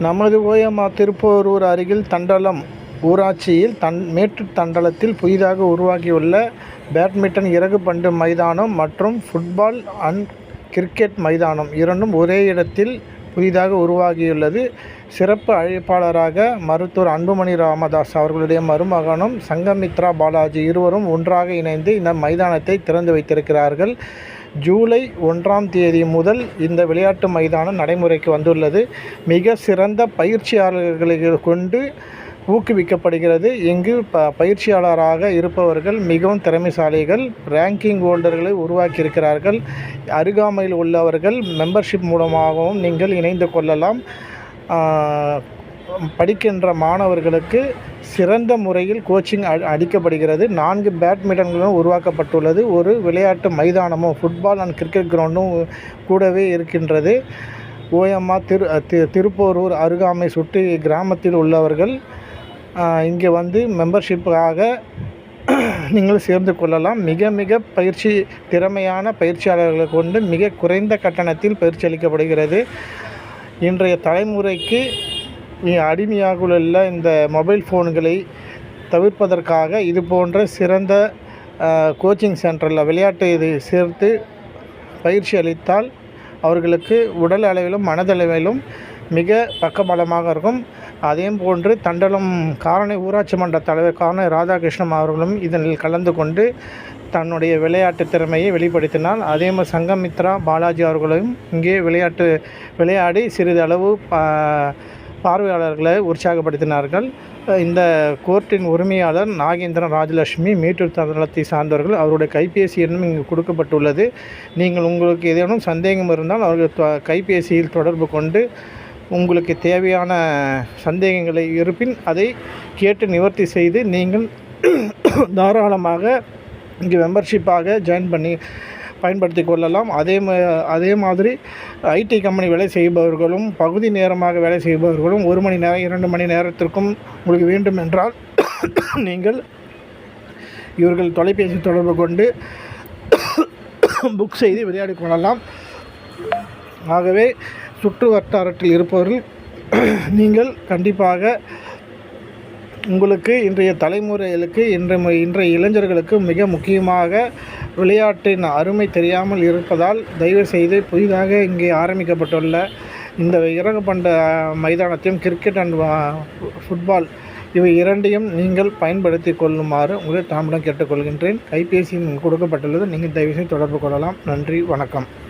நமது ஓயமா திருப்போரூர் அருகில் தண்டலம் ஊராட்சியில் தன் மேட்டு தண்டலத்தில் புதிதாக உருவாகியுள்ள பேட்மிண்டன் இறகு பந்து மைதானம் மற்றும் ஃபுட்பால் அண்ட் கிரிக்கெட் மைதானம் இரண்டும் ஒரே இடத்தில் புதிதாக உருவாகியுள்ளது. சிறப்பு அழைப்பாளராக மருத்துவர் அன்புமணி ராமதாஸ் அவர்களுடைய மருமகனும் சங்கமித்ரா பாலாஜி இருவரும் ஒன்றாக இணைந்து இந்த மைதானத்தை திறந்து வைத்திருக்கிறார்கள். ஜூலை ஒன்றாம் தேதி முதல் இந்த விளையாட்டு மைதானம் நடைமுறைக்கு வந்துள்ளது. மிக சிறந்த பயிற்சியாளர்களை கொண்டு ஊக்குவிக்கப்படுகிறது. இங்கு ப பயிற்சியாளராக இருப்பவர்கள் மிகவும் திறமைசாலிகள் ரேங்கிங் ஹோல்டர்களை உருவாக்கியிருக்கிறார்கள். அருகாமையில் உள்ளவர்கள் மெம்பர்ஷிப் மூலமாகவும் நீங்கள் இணைந்து கொள்ளலாம். படிக்கின்ற மாணவர்களுக்கு சிறந்த முறையில் கோச்சிங் அளிக்கப்படுகிறது. நான்கு பேட்மிண்டன்களும் உருவாக்கப்பட்டுள்ளது. ஒரு விளையாட்டு மைதானமும் ஃபுட்பால் அண்ட் கிரிக்கெட் கிரவுண்டும் கூடவே இருக்கின்றது. ஓயம்மா திரு தி திருப்போரூர் அருகாமை சுற்றி கிராமத்தில் உள்ளவர்கள் இங்கே வந்து மெம்பர்ஷிப்புக்காக நீங்கள் சேர்ந்து கொள்ளலாம். மிக மிக பயிற்சி திறமையான பயிற்சியாளர்களை கொண்டு மிக குறைந்த கட்டணத்தில் பயிற்சி அளிக்கப்படுகிறது இன்றைய தலைமுறைக்கு அடிமையாக உள்ள இந்த மொபைல் ஃபோன்களை தவிர்ப்பதற்காக இது போன்ற சிறந்த கோச்சிங் சென்டரில் விளையாட்டு இது சேர்த்து பயிற்சி அளித்தால் அவர்களுக்கு உடல் அளவிலும் மனதளவிலும் மிக பக்கபலமாக இருக்கும். அதே போன்று தண்டலம் காரணை ஊராட்சி மன்ற தலைவர் காரணை ராதாகிருஷ்ணன் அவர்களும் இதில் கலந்து கொண்டு தன்னுடைய விளையாட்டு திறமையை வெளிப்படுத்தினார். அதே மாதிரி சங்கமித்ரா பாலாஜி அவர்களும் இங்கே விளையாட்டு விளையாடி சிறிதளவு பார்வையாளர்களை உற்சாகப்படுத்தினார்கள். இந்த கோர்ட்டின் உரிமையாளர் நாகேந்திரன் ராஜலட்சுமி மீட்டூர் தளத்தை சார்ந்தவர்கள் அவருடைய கைபேசி எண்ணும் இங்கு கொடுக்கப்பட்டுள்ளது. நீங்கள் உங்களுக்கு ஏதேனும் சந்தேகம் இருந்தால் அவர்கள் கைபேசியில் தொடர்பு கொண்டு உங்களுக்கு தேவையான சந்தேகங்களை இருப்பின் அதை கேட்டு நிவர்த்தி செய்து நீங்கள் தாராளமாக இங்கே மெம்பர்ஷிப்பாக ஜாயின் பண்ணி பயன்படுத்தி கொள்ளலாம். அதே மா அதே மாதிரி ஐடி கம்பெனி வேலை செய்பவர்களும் பகுதி நேரமாக வேலை செய்பவர்களும் ஒரு மணி நேரம் இரண்டு மணி நேரத்திற்கும் உங்களுக்கு வேண்டும் என்றால் நீங்கள் இவர்கள் தொலைபேசி தொடர்பு கொண்டு புக் செய்து விளையாடி கொள்ளலாம். ஆகவே சுற்று வட்டாரத்தில் இருப்பவர்கள் நீங்கள் கண்டிப்பாக உங்களுக்கு இன்றைய தலைமுறைகளுக்கு இன்றைய இன்றைய இளைஞர்களுக்கு மிக முக்கியமாக விளையாட்டின் அருமை தெரியாமல் இருப்பதால் தயவுசெய்து புதிதாக இங்கே ஆரம்பிக்கப்பட்டுள்ள இந்த இறகுப்பண்ட மைதானத்தையும் கிரிக்கெட் அண்ட் ஃபுட்பால் இவை இரண்டையும் நீங்கள் பயன்படுத்தி கொள்ளுமாறு உங்களை தாமிடம் கேட்டுக்கொள்கின்றேன். கைபேசியின் கொடுக்கப்பட்டுள்ளது. நீங்கள் தயவுசெய்து தொடர்பு கொள்ளலாம். நன்றி. வணக்கம்.